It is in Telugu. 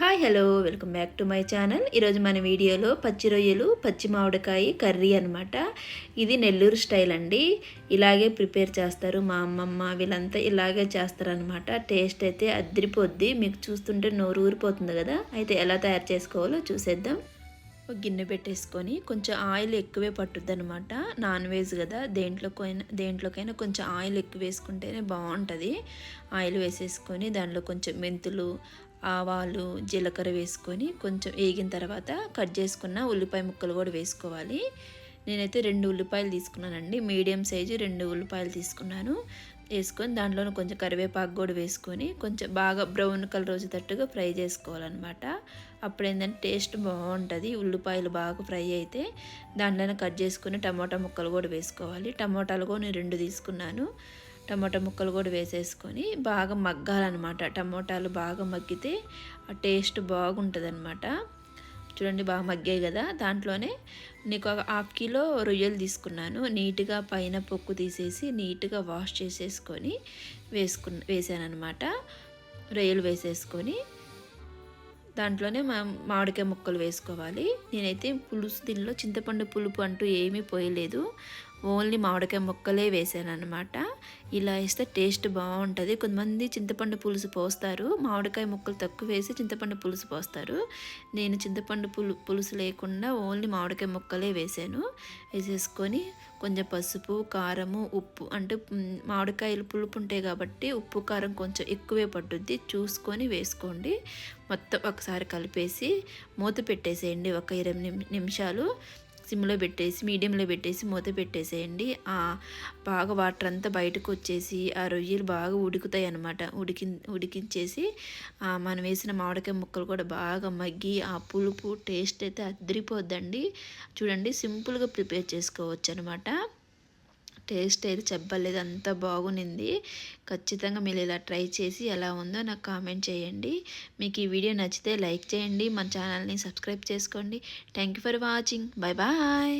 Hi hello welcome back to my channel ఈరోజు మన వీడియోలో పచ్చి రొయ్యలు పచ్చి మామిడికాయ కర్రీ అనమాట ఇది నెల్లూరు స్టైల్ అండి. ఇలాగే ప్రిపేర్ చేస్తారు మా అమ్మమ్మ వీళ్ళంతా ఇలాగే చేస్తారనమాట టేస్ట్ అయితే అద్దరిపోద్ది మీకు చూస్తుంటే నోరు ఊరిపోతుంది కదా. అయితే ఎలా తయారు చేసుకోవాలో చూసేద్దాం. ఒక గిన్నె పెట్టేసుకొని కొంచెం ఆయిల్ ఎక్కువే పట్టుద్ది అనమాట నాన్ వెజ్ కదా. దేంట్లోకైనా దేంట్లోకైనా కొంచెం ఆయిల్ ఎక్కువ వేసుకుంటేనే బాగుంటుంది. ఆయిల్ వేసేసుకొని దాంట్లో కొంచెం మెంతులు ఆవాలు జీలకర్ర వేసుకొని కొంచెం వేగిన తర్వాత కట్ చేసుకున్న ఉల్లిపాయ ముక్కలు కూడా వేసుకోవాలి. నేనైతే రెండు ఉల్లిపాయలు తీసుకున్నానండి. మీడియం సైజు రెండు ఉల్లిపాయలు తీసుకున్నాను. వేసుకొని దాంట్లో కొంచెం కరివేపాకు కూడా వేసుకొని కొంచెం బాగా బ్రౌన్ కలర్ వచ్చేటట్టుగా ఫ్రై చేసుకోవాలన్నమాట. అప్పుడు ఏంటంటే టేస్ట్ బాగుంటుంది. ఉల్లిపాయలు బాగా ఫ్రై అయితే దాంట్లోనే కట్ చేసుకుని టమాటా ముక్కలు కూడా వేసుకోవాలి. టమాటాలు కూడా నేను రెండు తీసుకున్నాను. టమాటా ముక్కలు కూడా వేసేసుకొని బాగా మగ్గాలన్నమాట. టమోటాలు బాగా మగ్గితే ఆ టేస్ట్ బాగుంటుంది అనమాట చూడండి బాగా మగ్గాయి కదా. దాంట్లోనే నీకు ఒక హాఫ్ కిలో రొయ్యలు తీసుకున్నాను. నీట్గా పైన పొక్కు తీసేసి నీట్గా వాష్ చేసేసుకొని వేసుకున్న వేసానమాట రొయ్యలు వేసేసుకొని దాంట్లోనే మా మామిడికాయ ముక్కలు వేసుకోవాలి. నేనైతే పులుసు దీనిలో చింతపండు పులుపు అంటూ ఏమీ పోయలేదు. ఓన్లీ మామిడికాయ ముక్కలే వేసాను అనమాట ఇలా వేస్తే టేస్ట్ బాగుంటుంది. కొంతమంది చింతపండు పులుసు పోస్తారు. మామిడికాయ ముక్కలు తక్కువ వేసి చింతపండు పులుసు పోస్తారు. నేను చింతపండు పులు పులుసు లేకుండా ఓన్లీ మామిడికాయ ముక్కలే వేసాను. వేసేసుకొని కొంచెం పసుపు కారము ఉప్పు అంటే మామిడికాయలు పులుపు ఉంటాయి కాబట్టి ఉప్పు కారం కొంచెం ఎక్కువే పట్టుద్ది చూసుకొని వేసుకోండి. మొత్తం ఒకసారి కలిపేసి మూత పెట్టేసేయండి ఒక ఇరవై నిమిషాలు. సిమ్లో పెట్టేసి మీడియంలో పెట్టేసి మూత పెట్టేసేయండి. బాగా వాటర్ అంతా బయటకు వచ్చేసి ఆ రొయ్యలు బాగా ఉడుకుతాయి అనమాట ఉడికి ఉడికించేసి మనం వేసిన మామిడికాయ ముక్కలు కూడా బాగా మగ్గి ఆ పులుపు టేస్ట్ అయితే అద్దరిపోద్దండి చూడండి సింపుల్గా ప్రిపేర్ చేసుకోవచ్చు అనమాట టేస్ట్ అయితే చెప్పలేదు. అంత బాగునింది ఖచ్చితంగా మీరు ఇలా ట్రై చేసి ఎలా ఉందో నాకు కామెంట్ చేయండి. మీకు ఈ వీడియో నచ్చితే లైక్ చేయండి. మన ఛానల్ని సబ్స్క్రైబ్ చేసుకోండి. Thank for watching. Bye bye.